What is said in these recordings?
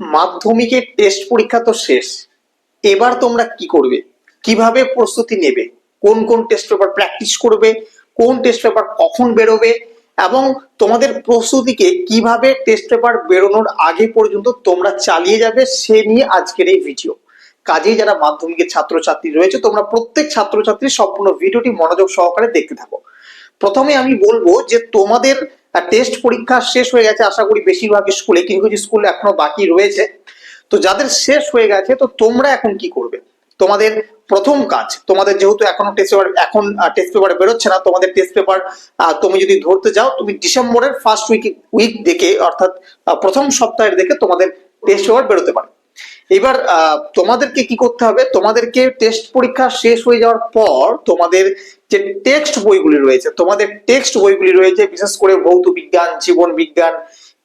মাধ্যমিকের টেস্ট পরীক্ষা তো শেষ। এবার তোমরা কি করবে? কীভাবে প্রস্তুতি নেবে? কোন কোন টেস্ট পেপার প্র্যাকটিস করবে? কোন টেস্ট পেপার কখন বেরোবে? এবং তোমাদের প্রস্তুতিকে কীভাবে টেস্ট পেপার বেরোনোর আগে পর্যন্ত তোমরা চালিয়ে যাবে, সে নিয়ে আজকের এই ভিডিও কাজেই যারা মাধ্যমিকের ছাত্রছাত্রী রয়েছে, তোমরা প্রত্যেক ছাত্রছাত্রী সম্পূর্ণ ভিডিওটি মনোযোগ সহকারে দেখতে থাকো। প্রথমে আমি বলব যে তোমাদের টেস্ট পরীক্ষা শেষ হয়ে গেছে, আশা করি বেশিরভাগ স্কুলে কিছু কিছু স্কুল এখনও বাকি রয়েছে। তো যাদের শেষ হয়ে গেছে, তো তোমরা এখন কি করবে? তোমাদের প্রথম কাজ, তোমাদের যেহেতু এখনও টেস্ট পেপার এখন টেস্ট পেপার বেরোচ্ছে না, তোমাদের টেস্ট পেপার তুমি যদি ধরতে যাও, তুমি ডিসেম্বরের ফার্স্ট উইক উইক দেখে, অর্থাৎ প্রথম সপ্তাহের দেখে তোমাদের টেস্ট পেপার বেরোতে পারে। এবার তোমাদেরকে কি করতে হবে? তোমাদেরকে টেস্ট পরীক্ষা শেষ হয়ে যাওয়ার পর তোমাদের যে টেক্সট বইগুলি রয়েছে, তোমাদের টেক্সট বইগুলি রয়েছে, বিশেষ করে ভৌত বিজ্ঞান, জীবন বিজ্ঞান,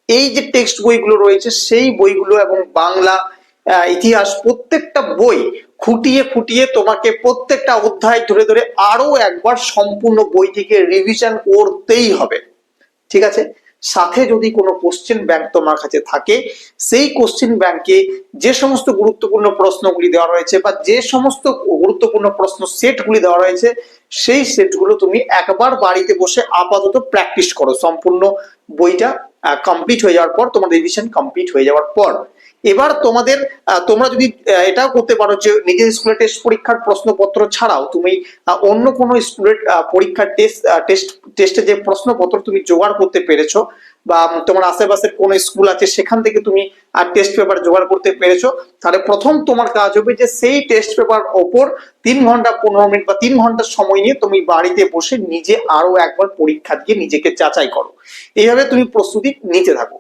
এই যে টেক্সট বইগুলো রয়েছে, সেই বইগুলো এবং বাংলা ইতিহাস প্রত্যেকটা বই খুঁটিয়ে খুঁটিয়ে তোমাকে প্রত্যেকটা অধ্যায় ধরে ধরে আরও একবার সম্পূর্ণ বইটিকে রিভিশন করতেই হবে। ঠিক আছে? সাথে যদি কোনো কোশ্চেন ব্যাংক তোমার কাছে থাকে, সেই কোশ্চেন ব্যাংকে যে সমস্ত গুরুত্বপূর্ণ প্রশ্নগুলি দেওয়া রয়েছে বা যে সমস্ত গুরুত্বপূর্ণ প্রশ্ন সেটগুলি দেওয়া রয়েছে, সেই সেটগুলো তুমি একবার বাড়িতে বসে আপাতত প্র্যাকটিস করো। সম্পূর্ণ বইটা কমপ্লিট হয়ে যাওয়ার পর তোমার রিভিশন কমপ্লিট হয়ে যাওয়ার পর। এবার তোমাদের তোমরা যদি এটাও করতে পারো যে নিজের স্কুলের টেস্ট পরীক্ষার প্রশ্নপত্র ছাড়াও তুমি অন্য কোনো স্কুলের পরীক্ষার টেস্ট টেস্ট টেস্টে যে প্রশ্নপত্র তুমি জোগাড় করতে পেরেছ বা তোমার আশেপাশের কোন স্কুল আছে সেখান থেকে তুমি আর টেস্ট পেপার জোগাড় করতে পেরেছ, তাহলে প্রথম তোমার কাজ হবে যে সেই টেস্ট পেপার ওপর তিন ঘণ্টা পনেরো মিনিট বা তিন ঘণ্টা সময় নিয়ে তুমি বাড়িতে বসে নিজে আরও একবার পরীক্ষা দিয়ে নিজেকে যাচাই করো। এইভাবে তুমি প্রস্তুতি নিতে থাকো।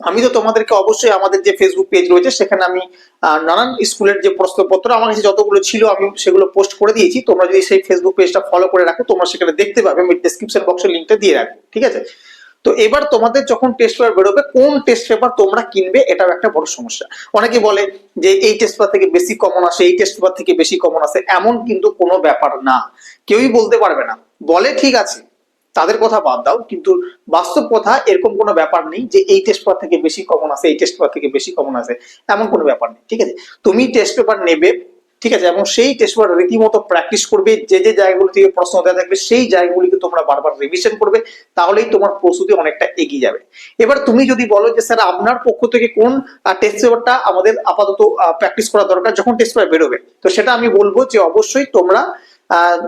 আমি তো তোমাদেরকে অবশ্যই আমাদের যে ফেসবুক পেজ রয়েছে, সেখানে আমি নানান স্কুলের যে প্রশ্নপত্র, আমার কাছে যতগুলো ছিল, আমি সেগুলো পোস্ট করে দিয়েছি। তোমরা যদি সেই ফেসবুক পেজটা ফলো করে রাখো, তোমরা সেখানে দেখতে পাবে, আমি ডেসক্রিপশন বক্সের লিঙ্কটা দিয়ে রাখব, ঠিক আছে? তো এবার তোমাদের যখন টেস্ট পেপার বেরোবে, কোন টেস্ট পেপার তোমরা কিনবে, এটাও একটা বড় সমস্যা। অনেকে বলে যে, এই টেস্ট পেপার থেকে বেশি কমন আসে, এই টেস্ট পেপার থেকে বেশি কমন আসে। এমন কিন্তু কোনো ব্যাপার না। কেউই বলতে পারবে না। বলে ঠিক আছে তাদের কথা বাদ দাও, কিন্তু বাস্তব কথা এরকম কোনো ব্যাপার নেই যে এই টেস্ট পেপার থেকে বেশি কমন আসে এই টেস্ট পেপার থেকে বেশি কমন আসে এমন কোনো ব্যাপার নেই, ঠিক আছে? তুমি টেস্ট পেপার নেবে, ঠিক আছে? এবং সেই টেস্ট পেপার রীতিমতো প্র্যাকটিস করবে, যে যে জায়গাগুলো থেকে প্রশ্ন দেওয়া থাকবে, সেই জায়গাগুলিকে তোমরা বারবার রিভিশন করবে, তাহলেই তোমার প্রস্তুতি অনেকটা এগিয়ে যাবে। এবার তুমি যদি বলো যে, স্যার, আপনার পক্ষ থেকে কোন টেস্ট পেপারটা আমাদের আপাতত প্র্যাকটিস করা দরকার যখন টেস্ট পেপার বেরোবে? তো সেটা আমি বলব যে, অবশ্যই তোমরা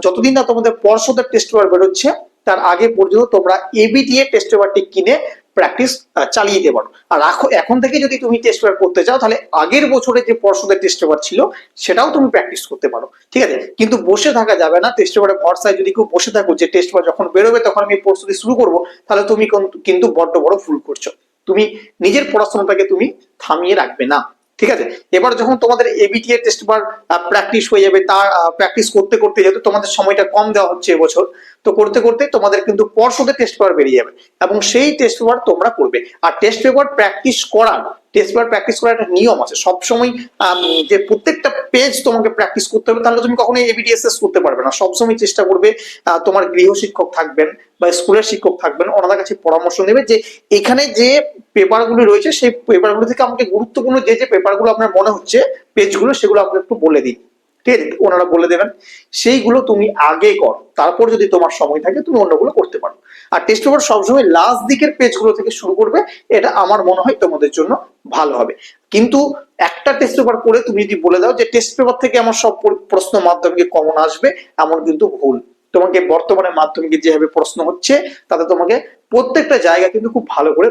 যতদিন না তোমাদের পর্ষদের টেস্ট পেপার বেরোচ্ছে তার আগে পর্যন্ত তোমরা এবিটিএ টেস্ট পেপারটি কিনে প্র্যাকটিস চালিয়ে দিতে পারো। আর রাখো- এখন থেকে যদি তুমি টেস্ট পেপার করতে চাও, তাহলে আগের বছরে যে পর্ষদের টেস্ট পেপার ছিল, সেটাও তুমি প্র্যাকটিস করতে পারো। ঠিক আছে? কিন্তু বসে থাকা যাবে না। টেস্ট পেপারের ভরসায় যদি কেউ বসে থাকো যে টেস্ট পেপার যখন বেরোবে, তখন আমি প্রস্তুতি শুরু করব, তাহলে তুমি কিন্তু- বড্ড বড় ভুল করছ। তুমি নিজের পড়াশোনাটাকে তুমি থামিয়ে রাখবে না। ঠিক আছে? এবার যখন তোমাদের এবিটি এর টেস্ট পেপার প্র্যাকটিস হয়ে যাবে তার প্র্যাকটিস করতে করতে যেহেতু তোমাদের সময়টা কম দেওয়া হচ্ছে এবছর, তো করতে করতে তোমাদের কিন্তু পরশুতে টেস্ট পেপার বেরিয়ে যাবে এবং সেই টেস্ট পেপার তোমরা করবে। আর টেস্ট পেপার প্র্যাকটিস করার টেস্ট পেপার প্র্যাকটিস করার একটা নিয়ম আছে। সবসময় যে প্রত্যেকটা পেজ তোমাকে প্র্যাকটিস করতে হবে, তাহলে তুমি কখনোই এবিডিএসএস করতে পারবে না। সবসময় চেষ্টা করবে তোমার গৃহ শিক্ষক থাকবেন বা স্কুলের শিক্ষক থাকবেন, ওনাদের কাছে পরামর্শ নেবে যে এখানে যে পেপারগুলো রয়েছে, সেই পেপারগুলো থেকে আমাকে গুরুত্বপূর্ণ যে যে পেপারগুলো আপনার মনে হচ্ছে পেজগুলো সেগুলো আমাকে একটু বলে দিন। ঠিক আছে? ওনারা বলে দেবেন, সেইগুলো তুমি আগে কর, তারপর যদি তোমার সময় থাকে, তুমি অন্যগুলো করতে পারো। আর টেস্ট পেপার সবসময় লাস্ট দিকের পেজগুলো থেকে শুরু করবে, এটা আমার মনে হয় তোমাদের জন্য ভালো হবে। কিন্তু একটা টেস্ট পেপার করে তুমি যদি বলে দাও যে টেস্ট পেপার থেকে আমার সব প্রশ্ন মাধ্যমিকে কমন আসবে, এমন কিন্তু ভুল। তোমাকে বর্তমানে মাধ্যমিকে যেভাবে প্রশ্ন হচ্ছে, তাতে তোমাকে প্রত্যেকটা জায়গা কিন্তু খুব ভালো করে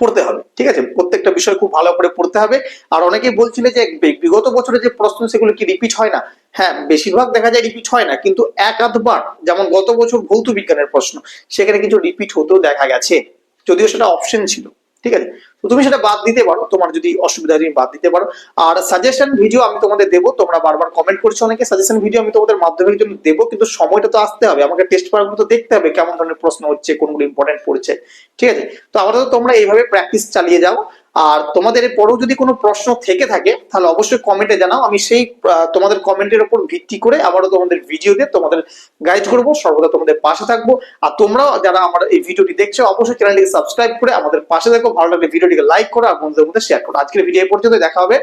পড়তে হবে, ঠিক আছে? প্রত্যেকটা বিষয় খুব ভালো করে পড়তে হবে। আর অনেকেই বলছিল যে বিগত বছরে যে প্রশ্ন সেগুলো কি রিপিট হয় না? হ্যাঁ বেশিরভাগ দেখা যায় রিপিট হয় না, কিন্তু এক আধবার, যেমন গত বছর ভৌত বিজ্ঞানের প্রশ্ন, সেখানে কিছু রিপিট হতেও দেখা গেছে। যদিও সেটা অপশন ছিল। ঠিক আছে? তো তুমি সেটা বাদ দিতে পারো, তোমার যদি অসুবিধা তুমি বাদ দিতে পারো। আর সাজেশন ভিডিও আমি তোমাদের দেবো, তোমরা বারবার কমেন্ট করছ অনেকে সাজেশন ভিডিও আমি তোমাদের মাধ্যমিকের জন্য দেবো, কিন্তু সময়টা তো আসতে হবে। আমাকে টেস্ট পেপারগুলো তো দেখতে হবে কেমন ধরনের প্রশ্ন হচ্ছে, কোনগুলো ইম্পর্টেন্ট পড়ছে, ঠিক আছে? তো আপাতত তোমরা এইভাবে প্র্যাকটিস চালিয়ে যাও। আর তোমাদের পরেও যদি কোনো প্রশ্ন থেকে থাকে, তাহলে অবশ্যই কমেন্টে জানাও। আমি সেই তোমাদের কমেন্টের উপর ভিত্তি করে আবারও তোমাদের ভিডিও দিয়ে তোমাদের গাইড করব, সর্বদা তোমাদের পাশে থাকব। আর তোমরাও যারা আমার এই ভিডিওটি দেখছ, অবশ্যই চ্যানেলটিকে সাবস্ক্রাইব করে আমাদের পাশে দেখো ভালো লাগলে ভিডিওটিকে লাইক করো আর বন্ধুদের মধ্যে শেয়ার করো। আজকের ভিডিও পর্যন্ত দেখা হবে।